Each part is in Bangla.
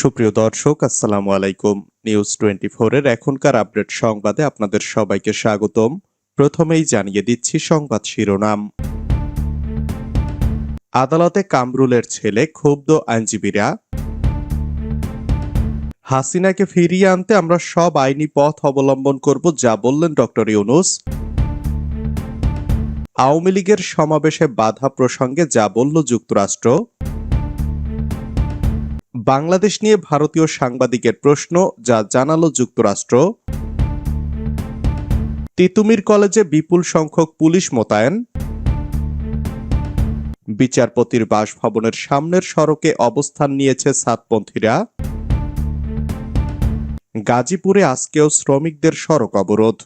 সুপ্রিয় দর্শক, আসসালামু আলাইকুম। নিউজ টোয়েন্টি এর এখনকার আপডেট সংবাদে আপনাদের সবাইকে স্বাগতম। প্রথমেই জানিয়ে দিচ্ছি সংবাদ শিরোনাম। আদালতে কামরুলের ছেলে ক্ষুব্ধ আইনজীবীরা। হাসিনাকে ফিরিয়ে আনতে আমরা সব আইনি পথ অবলম্বন করব, যা বললেন ডক্টর ইউনুস। আওয়ামী লীগের সমাবেশে বাধা প্রসঙ্গে যা বলল যুক্তরাষ্ট্র। বাংলাদেশ নিয়ে ভারতীয় সাংবাদিকের প্রশ্ন যা জানালো যুক্তরাষ্ট্র। তিতুমির কলেজে বিপুল সংখ্যক পুলিশ মোতায়েন। বিচারপতির বাসভবনের সামনের সড়কে অবস্থান নিয়েছে সাতপন্থীরা গাজীপুরে আজকেও শ্রমিকদের সড়ক অবরোধ।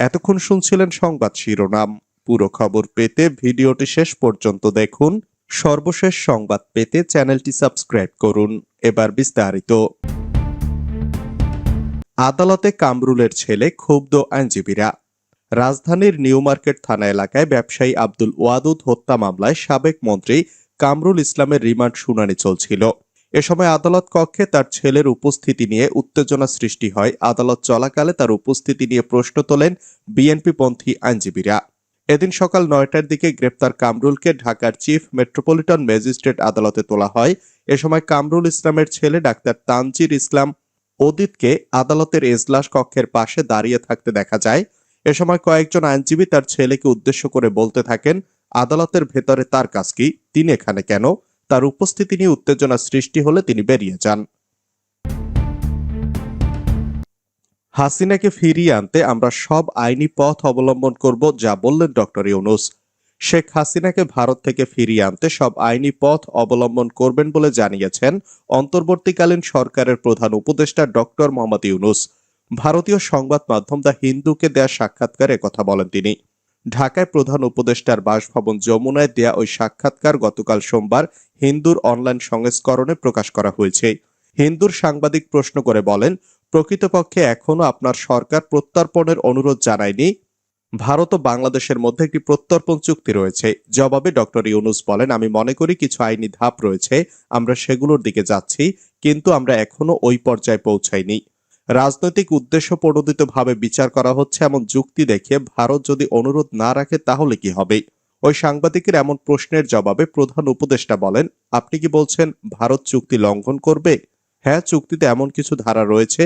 এতক্ষণ শুনছিলেন সংবাদ শিরোনাম। পুরো খবর পেতে ভিডিওটি শেষ পর্যন্ত দেখুন। সর্বশেষ সংবাদ পেতে চ্যানেলটি সাবস্ক্রাইব করুন। এবার বিস্তারিত। আদালতে কামরুলের ছেলে, ক্ষুব্ধ আইনজীবীরা। রাজধানীর নিউ মার্কেট থানা এলাকায় ব্যবসায়ী আব্দুল ওয়াদুদ হত্যা মামলায় সাবেক মন্ত্রী কামরুল ইসলামের রিমান্ড শুনানি চলছিল। এ সময় আদালত কক্ষে তার ছেলের উপস্থিতি নিয়ে উত্তেজনা সৃষ্টি হয়। আদালত চলাকালে তার উপস্থিতি নিয়ে প্রশ্ন তোলেন বিএনপি পন্থী আইনজীবীরা। এদিন সকাল নয়টার দিকে গ্রেপ্তার কামরুলকে ঢাকার চিফ মেট্রোপলিটন ম্যাজিস্ট্রেট আদালতে তোলা হয়। এ সময় কামরুল ইসলামের ছেলে ডাক্তার তানজির ইসলাম অদিতকে আদালতের এজলাস কক্ষের পাশে দাঁড়িয়ে থাকতে দেখা যায়। এ সময় কয়েকজন আইনজীবী তার ছেলেকে উদ্দেশ্য করে বলতে থাকেন, আদালতের ভেতরে তার কাজ কি? তিনি এখানে কেন? তার উপস্থিতি নিয়ে উত্তেজনা সৃষ্টি হলে তিনি বেরিয়ে যান। হাসিনাকে ফিরিয়ে আনতে আমরা সব আইনি পথ অবলম্বন করব, যা বললেন ডক্টর ইউনুস। শেখ হাসিনাকে ভারত থেকে ফিরিয়ে আনতে সব আইনি পথ অবলম্বন করবেন বলে জানিয়েছেন অন্তর্বর্তীকালীন সরকারের প্রধান উপদেষ্টা ডক্টর মোহাম্মদ ইউনুস। ভারতীয় সংবাদ মাধ্যম দ্য হিন্দুকে দেয়া সাক্ষাৎকারে কথা বলেন তিনি। ঢাকায় প্রধান উপদেষ্টার বাসভবন যমুনায় দেয়া ওই সাক্ষাৎকার গতকাল সোমবার হিন্দুর অনলাইন সংস্করণে প্রকাশ করা হয়েছে। হিন্দুর সাংবাদিক প্রশ্ন করে বলেন প্রকৃতপক্ষে এখনও আপনার সরকার প্রত্যর্পণের অনুরোধ জানায়নি। ভারত ও বাংলাদেশের মধ্যে একটি প্রত্যর্পণ চুক্তি রয়েছে। জবাবে ডক্টর ইউনুস বলেন, আমি মনে করি কিছু আইনি ধাপ রয়েছে, আমরা সেগুলোর দিকে যাচ্ছি, কিন্তু আমরা এখনও ওই পর্যায়ে পৌঁছাইনি। রাজনৈতিক উদ্দেশ্য প্রণোদিতভাবে বিচার করা হচ্ছে এমন যুক্তি দেখে ভারত যদি অনুরোধ না রাখে তাহলে কি হবে? ওই সাংবাদিকের এমন প্রশ্নের জবাবে প্রধান উপদেষ্টা বলেন, আপনি কি বলছেন ভারত চুক্তি লঙ্ঘন করবে? হ্যাঁ চুক্তিতে এমন কিছু ধারা রয়েছে,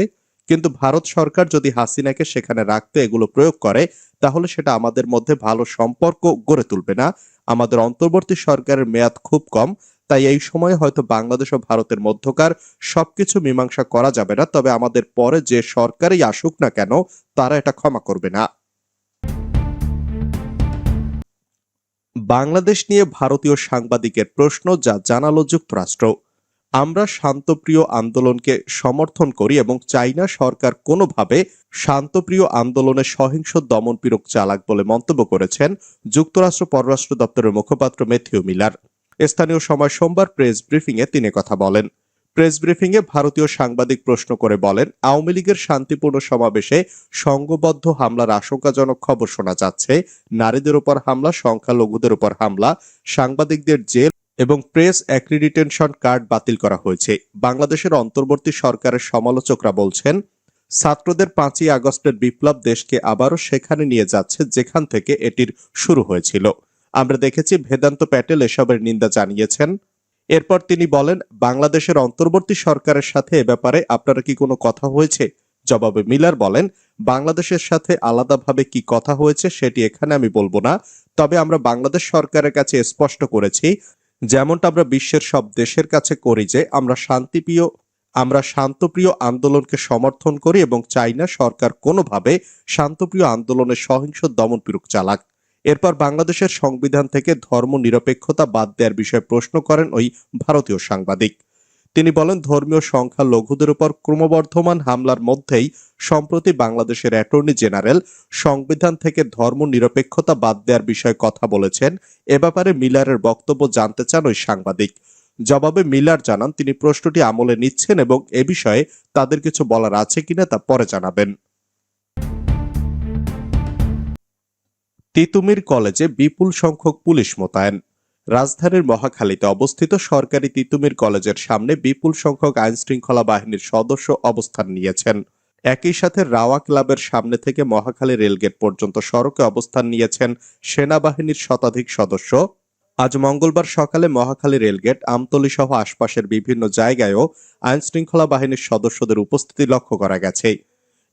কিন্তু ভারত সরকার যদি হাসিনাকে সেখানে রাখতে এগুলো প্রয়োগ করে, তাহলে সেটা আমাদের মধ্যে ভালো সম্পর্ক গড়ে তুলবে না। আমাদের অন্তর্বর্তী সরকারের মেয়াদ খুব কম, তাই এই সময়ে হয়তো বাংলাদেশ ও ভারতের মধ্যকার সবকিছু মীমাংসা করা যাবে না, তবে আমাদের পরে যে সরকারই আসুক না কেন, তারা এটা ক্ষমা করবে না। বাংলাদেশ নিয়ে ভারতীয় সাংবাদিকের প্রশ্ন যা জানালো যুক্তরাষ্ট্র। আমরা শান্তপ্রিয় আন্দোলনকে সমর্থন করি এবং চাই না সরকার কোনোভাবে শান্তপ্রিয় আন্দোলনে সহিংস দমনপীড়ক চালাক বলে মন্তব্য করেছেন যুক্তরাষ্ট্র পররাষ্ট্র দপ্তরের মুখপাত্র মেথিউ মিলার। স্থানীয় সময় সোমবার প্রেস ব্রিফিংয়ে তিনি কথা বলেন। প্রেস ব্রিফিংয়ে ভারতীয় সাংবাদিক প্রশ্ন করে বলেন, আওয়ামী লীগের শান্তিপূর্ণ সমাবেশে সংঘবদ্ধ হামলার আশঙ্কাজনক খবর শোনা যাচ্ছে। নারীদের উপর হামলা, সংখ্যালঘুদের উপর হামলা, সাংবাদিকদের জেল এবং প্রেস অ্যাক্রিডিটেশন কার্ড বাতিল করা হয়েছে। বাংলাদেশের অন্তর্বর্তী সরকারের সমালোচকরা বলছেন, ছাত্রদের পাঁচই আগস্টের বিপ্লব দেশকে আবারও সেখানে নিয়ে যাচ্ছে যেখান থেকে এটির শুরু হয়েছিল। আমরা দেখেছি বেদান্ত প্যাটেল এসবের নিন্দা জানিয়েছেন। এরপর তিনি বলেন, বাংলাদেশের অন্তর্বর্তী সরকারের সাথে এ ব্যাপারে আপনারা কি কোনো কথা হয়েছে? জবাবে মিলার বলেন, বাংলাদেশের সাথে আলাদাভাবে কি কথা হয়েছে সেটি এখানে আমি বলব না। তবে আমরা বাংলাদেশ সরকারের কাছে স্পষ্ট করেছি যেমনটা আমরা বিশ্বের সব দেশের কাছে করি যে আমরা শান্তিপ্রিয়, আমরা শান্তপ্রিয় আন্দোলনকে সমর্থন করি এবং চাই না সরকার কোনোভাবে শান্তপ্রিয় আন্দোলনের সহিংস দমনপীড়ক চালাক। এরপর বাংলাদেশের সংবিধান থেকে ধর্ম নিরপেক্ষতা বাদ দেওয়ার বিষয়ে প্রশ্ন করেন ওই ভারতীয় সাংবাদিক। তিনি বলেন, ধর্মীয় সংখ্যা লঘুদের উপর ক্রমবর্ধমান হামলার মধ্যেই সম্প্রতি বাংলাদেশের অ্যাটর্নি জেনারেল সংবিধান থেকে ধর্ম নিরপেক্ষতা বাদ দেওয়ার বিষয়ে কথা বলেছেন। এ ব্যাপারে মিলারের বক্তব্য জানতে চান ওই সাংবাদিক। জবাবে মিলার জানান, তিনি প্রশ্নটি আমলে নিচ্ছেন এবং এ বিষয়ে তাদের কিছু বলার আছে কিনা তা পরে জানাবেন। তিতুমির কলেজে বিপুল সংখ্যক পুলিশ মোতায়েন। রাজধানীর মহাখালীতে অবস্থিত সরকারি তিতুমির কলেজের সামনে বিপুল সংখ্যক আইন শৃঙ্খলা বাহিনীর সদস্য অবস্থান নিয়েছেন। একই সাথে রাওয়া ক্লাবের সামনে থেকে মহাখালী রেলগেট পর্যন্ত সড়কে অবস্থান নিয়েছেন সেনাবাহিনীর শতাধিক সদস্য। আজ মঙ্গলবার সকালে মহাখালী রেলগেট, আমতলী সহ আশপাশের বিভিন্ন জায়গায়ও আইন শৃঙ্খলা বাহিনীর সদস্যদের উপস্থিতি লক্ষ্য করা গেছে।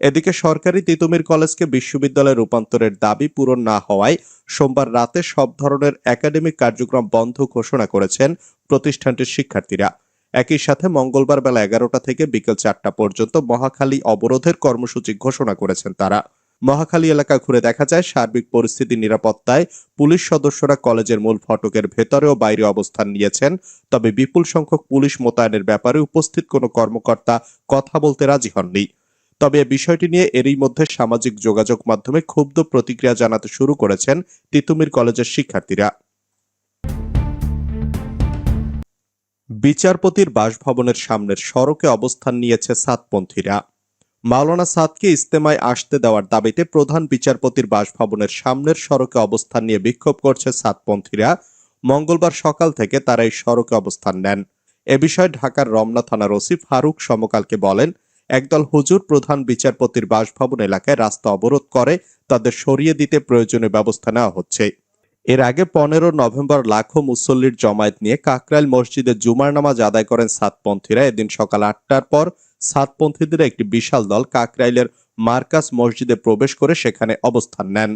এদিকে সরকারি তিতুমির কলেজকে বিশ্ববিদ্যালয়ে রূপান্তরের দাবি পূরণ না হওয়ায় সোমবার রাতে সব ধরনের একাডেমিক কার্যক্রম বন্ধ ঘোষণা করেছেন প্রতিষ্ঠানটির শিক্ষার্থীরা। একই সাথে মঙ্গলবার বেলা এগারোটা থেকে বিকেল চারটা পর্যন্ত মহাখালী অবরোধের কর্মসূচি ঘোষণা করেছেন তারা। মহাখালী এলাকা ঘুরে দেখা যায়, সার্বিক পরিস্থিতি নিরাপত্তায় পুলিশ সদস্যরা কলেজের মূল ফটকের ভেতরে ও বাইরে অবস্থান নিয়েছেন, তবে বিপুল সংখ্যক পুলিশ মোতায়েনের ব্যাপারে উপস্থিত কোনো কর্মকর্তা কথা বলতে রাজি হননি। তবে বিষয়টি নিয়ে এরই মধ্যে সামাজিক যোগাযোগ মাধ্যমে ক্ষুব্ধ প্রতিক্রিয়া জানাতে শুরু করেছেন তিতুমির কলেজের শিক্ষার্থীরা। বিচারপতির বাসভবনের সামনের সড়কে অবস্থান নিয়েছে সাতপন্থীরা। মাওলানা সাদকে ইস্তেমায় আসতে দেওয়ার দাবিতে প্রধান বিচারপতির বাসভবনের সামনের সড়কে অবস্থান নিয়ে বিক্ষোভ করছে সাতপন্থীরা। মঙ্গলবার সকাল থেকে তারা এই সড়কে অবস্থান নেন। এ বিষয়ে ঢাকার রমনা থানার ওসি ফারুক সমকালকে বলেন একদল হুজুর প্রধান বিচারপতির বাসভবন এলাকায় রাস্তা অবরোধ করে, তাদের সরিয়ে দিতে প্রয়োজনীয় ব্যবস্থা নেওয়া হচ্ছে। এর আগে পনেরো নভেম্বর লাখো মুসল্লির জমায়েত নিয়ে কাকরাইল মসজিদে জুমার নামাজ আদায় করেন সাতপন্থীরা। এদিন সকাল আটটার পর সাতপন্থীদের একটি বিশাল দল কাকরাইলের মার্কাস মসজিদে প্রবেশ করে সেখানে অবস্থান নেন।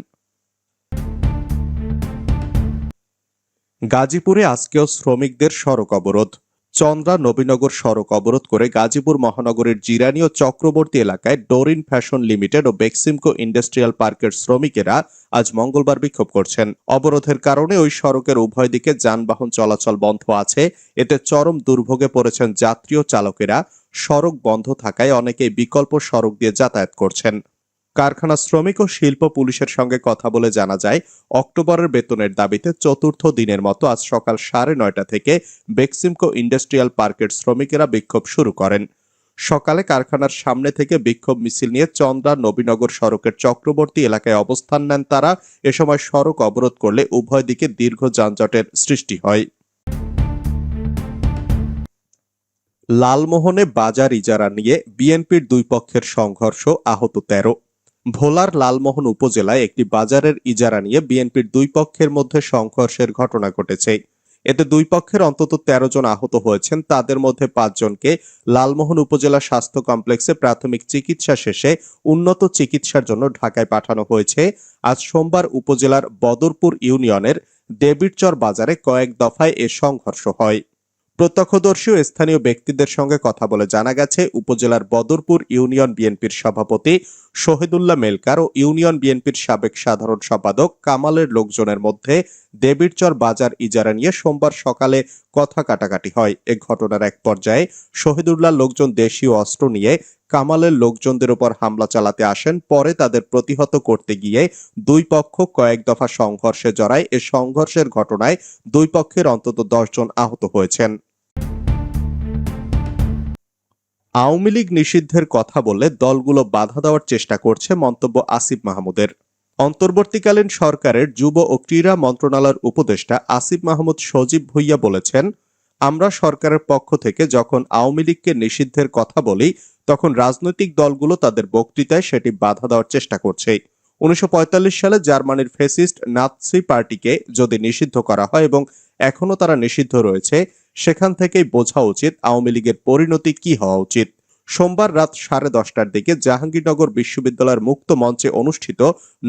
গাজীপুরে আজকেও শ্রমিকদের সড়ক অবরোধ। চন্দ্রা নবীনগর সড়ক অবরোধ করে গাজীপুর মহানগরের জিরানি ও চক্রবর্তী এলাকায় ডোরিন ফ্যাশন লিমিটেড ও বেক্সিমকো ইন্ডাস্ট্রিয়াল পার্কের শ্রমিকেরা আজ মঙ্গলবার বিক্ষোভ করছেন। অবরোধের কারণে ওই সড়কের উভয় দিকে যানবাহন চলাচল বন্ধ আছে। এতে চরম দুর্ভোগে পড়েছেন যাত্রী ও চালকেরা। সড়ক বন্ধ থাকায় অনেকেই বিকল্প সড়ক দিয়ে যাতায়াত করছেন। কারখানা শ্রমিক ও শিল্প পুলিশের সঙ্গে কথা বলে জানা যায়, অক্টোবরের বেতনের দাবিতে চতুর্থ দিনের মতো আজ সকাল সাড়ে নয়টা থেকে বেক্সিমকো ইন্ডাস্ট্রিয়াল পার্কের শ্রমিকেরা বিক্ষোভ শুরু করেন। সকালে কারখানার সামনে থেকে বিক্ষোভ মিছিল নিয়ে চন্দ্রা নবীনগর সড়কের চক্রবর্তী এলাকায় অবস্থান নেন তারা। এ সময় সড়ক অবরোধ করলে উভয় দিকে দীর্ঘ যানজটের সৃষ্টি হয়। লালমোহনে বাজার ইজারা নিয়ে বিএনপির দুই পক্ষের সংঘর্ষ আহত তেরো। ভোলার লালমোহন উপজেলায় একটি বাজারের ইজারা নিয়ে বিএনপির দুই পক্ষের মধ্যে সংঘর্ষের ঘটনা ঘটেছে। এতে দুই পক্ষের অন্তত তেরো জন আহত হয়েছেন। তাদের মধ্যে পাঁচজনকে লালমোহন উপজেলা স্বাস্থ্য কমপ্লেক্সে প্রাথমিক চিকিৎসা শেষে উন্নত চিকিৎসার জন্য ঢাকায় পাঠানো হয়েছে। আজ সোমবার উপজেলার বদরপুর ইউনিয়নের দেবীরচর বাজারে কয়েক দফায় এ সংঘর্ষ হয়। প্রত্যক্ষদর্শী ও স্থানীয় ব্যক্তিদের সঙ্গে কথা বলে জানা গেছে, উপজেলার বদরপুর ইউনিয়ন বিএনপির সভাপতি শহীদুল্লাহ মেলকার ও ইউনিয়ন বিএনপির সাবেক সাধারণ সম্পাদক কামালের লোকজনের মধ্যে দেবীরচর বাজার ইজারা নিয়ে সোমবার সকালে কথা কাটাকাটি হয়। এ ঘটনার এক পর্যায়ে শহীদুল্লাহ লোকজন দেশীয় অস্ত্র নিয়ে কামালের লোকজনদের উপর হামলা চালাতে আসেন। পরে তাদের প্রতিহত করতে গিয়ে দুই পক্ষ কয়েক দফা সংঘর্ষে জড়ায়। এ সংঘর্ষের ঘটনায় দুই পক্ষের অন্তত দশজন আহত হয়েছেন। আওয়ামী লীগ নিষিদ্ধের কথা বলে দলগুলো বাধা দেওয়ার চেষ্টা করছে মন্তব্য আসিফ মাহমুদের। অন্তর্বর্তীকালীন সরকারের যুব ও ক্রীড়া মন্ত্রণালয়ের উপদেষ্টা আসিফ মাহমুদ সজীব ভুইয়া বলেছেন, আমরা সরকারের পক্ষ থেকে যখন আওয়ামী লীগকে নিষিদ্ধের কথা বলি, তখন রাজনৈতিক দলগুলো তাদের বক্তৃতায় সেটি বাধা দেওয়ার চেষ্টা করছে। উনিশশো পঁয়তাল্লিশ সালে জার্মানির ফেসিস্ট নাৎসি পার্টিকে যদি নিষিদ্ধ করা হয় এবং এখনও তারা নিষিদ্ধ রয়েছে সেখান থেকেই বোঝা উচিত আওয়ামী লীগের পরিণতি কি হওয়া উচিত। সোমবার রাত সাড়ে দশটার দিকে জাহাঙ্গীরনগর বিশ্ববিদ্যালয়ের মুক্ত মঞ্চে অনুষ্ঠিত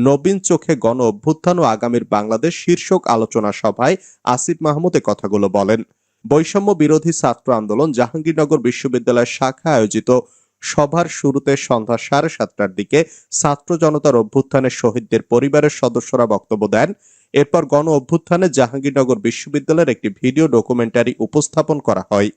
নবীন চোখে গণ অভ্যুত্থান ও আগামীর বাংলাদেশ শীর্ষক আলোচনা সভায় আসিফ মাহমুদ কথাগুলো বলেন। বৈষম্য বিরোধী ছাত্র আন্দোলন জাহাঙ্গীরনগর বিশ্ববিদ্যালয়ের শাখা আয়োজিত সভার শুরুতে সন্ধ্যা সাড়ে সাতটার দিকে ছাত্র জনতার অভ্যুত্থানের শহীদদের পরিবারের সদস্যরা বক্তব্য দেন। এরপর গণ অভ্যুত্থানে জাহাঙ্গীরনগর বিশ্ববিদ্যালয়ের একটি ভিডিও ডকুমেন্টারি উপস্থাপন করা হয়।